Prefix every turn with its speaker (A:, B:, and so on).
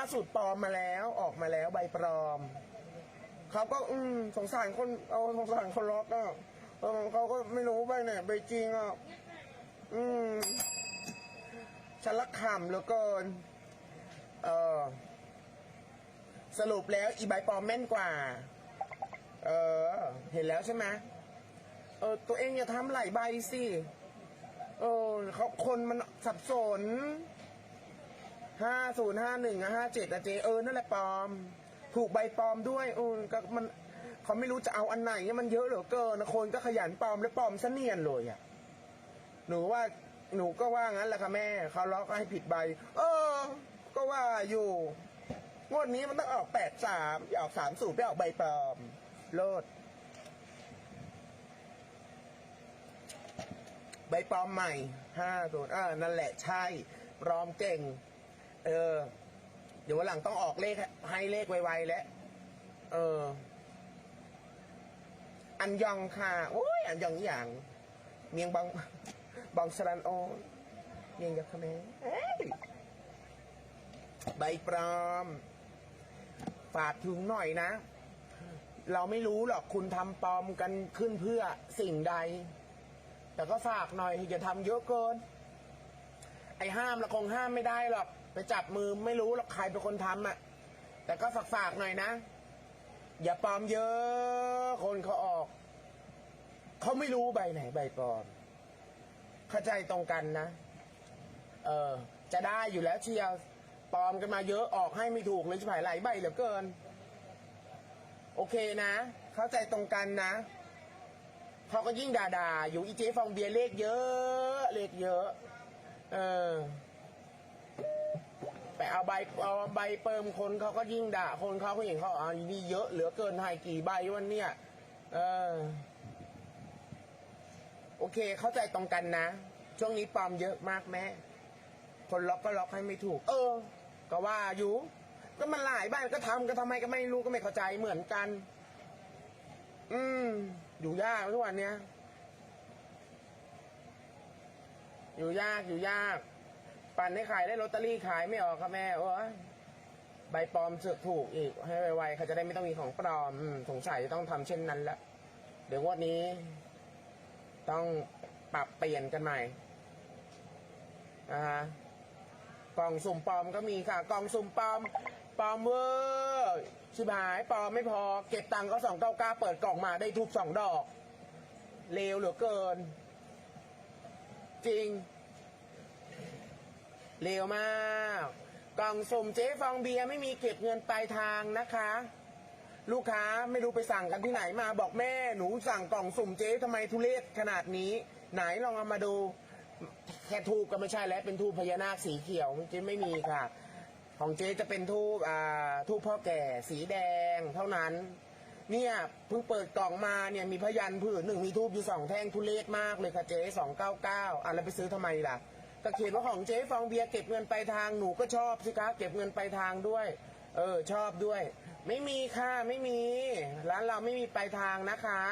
A: าสุดปลอมมาแล้วออกมาแล้วใบปลอมเขาก็อืมสงสารคนเอาสงสารคนล็อกอะเออเขาก็ไม่รู้ใบไหนใบจริงอะอืมฉันละขำเหลือเกินเออสรุปแล้วอีใบปลอมแม่นกว่า เออ เห็นแล้วใช่ไหมเออ ตัวเองอย่าทำหลายใบสิ เออเขาคนมันสับสน ห้าศูนย์ห้าหนึ่งห้าเจ็ดอะเจเออนั่นแหละปลอม ถูกใบปลอมด้วยเออก็มันเขาไม่รู้จะเอาอันไหนเนี่ยมันเยอะเหลือเกินนะคนก็ขยันปลอมและปลอมซะเนียนเลยอะหนูว่าหนูก็ว่างั้นแหละค่ะแม่เขาล็อกให้ผิดใบ เออ ก็ว่าอยู่งวดนี้มันต้องออกแปดสามอยาออกสามสูตรไปออกใบปลอมโลด ใบปลอมใหม่ห้าศูนย์อ่านั่นแหละใช่ปลอมเก่ง เออ เดี๋ยววันหลังต้องออกเลขให้เลขไวๆแล้วเออ อันยองค่ะโอ้ยอันยองอย่าง เมียงบางบางสรันโอเมียงยักษ์ขะแมเอใบปลอมฝากถึงหน่อยนะ เราไม่รู้หรอกคุณทำปลอมกันขึ้นเพื่อสิ่งใด แต่ก็ฝากหน่อยอย่าทำเยอะเกิน ไอ้ห้ามเราคงห้ามไม่ได้หรอก ไปจับมือไม่รู้หรอกใครเป็นคนทำอะ แต่ก็ฝากๆหน่อยนะ อย่าปลอมเยอะ คนเขาออก เขาไม่รู้ใบไหนใบปลอม เข้าใจตรงกันนะ เออ จะได้อยู่แล้วเชียวปลอมกันมาเยอะออกให้ไม่ถูกเลยชิบหายหลายใบเหลือเกิน โอเคนะ เข้าใจตรงกันนะเขาก็ยิ่งด่าๆอยู่อีเจฟองเบียเลขเยอะ เลขเยอะ เออ เอาใบเอาใบเปิมคนเขาก็ยิ่งด่า คนเขาก็เห็นเขาอ่านี่เยอะเหลือเกินให้กี่ใบวันเนี้ยเออโอเค เข้าใจตรงกันนะ ช่วงนี้ปลอมเยอะมากแม่ คนล็อกก็ล็อกให้ไม่ถูก เออ ก็ว่าอยู่ ก็มันหลายบ้านก็ทำก็ทำไมก็ไม่รู้ก็ไม่เข้าใจเหมือนกัน อืม อยู่ยากทุกวันเนี้ย อยู่ยากอยู่ยาก ปั่นให้ขายได้ลอตเตอรี่ขายไม่ออกค่ะแม่โอ้ยใบปลอมเสือกถูกอีก ให้ไวๆเขาจะได้ไม่ต้องมีของปลอมอืมสงสัยจะต้องทำเช่นนั้นละเดี๋ยวงวันนี้ ต้องปรับเปลี่ยนกันใหม่นะฮะกล่องสุ่มปลอมก็มีค่ะ กล่องสุ่มปลอมปลอมเวอร์ชิบหายปลอมไม่พอ เก็บตังค์ก็สองเก้าเก้าเปิดกล่องมาได้ทุบสองดอกเลวเหลือเกิน จริง เลวมาก กล่องสุ่มเจ๊ฟองเบียร์ไม่มีเก็บเงินปลายทางนะคะ ลูกค้าไม่รู้ไปสั่งกันที่ไหนมาบอกแม่หนูสั่งกล่องสุ่มเจ๊ทำไมทุเรศขนาดนี้ ไหนลองเอามาดูแค่ทูบก็ไม่ใช่แล้วเป็นทูบพญานาคสีเขียวเจ๊ไม่มีค่ะ ของเจ๊จะเป็นทูบอ่าทูบพ่อแก่สีแดงเท่านั้น เนี่ยเพิ่งเปิดกล่องมาเนี่ยมีพยันผืนหนึ่งมีทูบอยู่สองแท่งทุเรศมากเลยค่ะเจ๊สองเก้าเก้าอะแล้วไปซื้อทำไมล่ะ ก็เขียนว่าของเจ๊ฟองเบียร์เก็บเงินไปลายทางหนูก็ชอบสิคะเก็บเงินไปลายทางด้วย เออ ชอบด้วย ไม่มีค่ะไม่มี ร้านเราไม่มีปลายทางนะคะ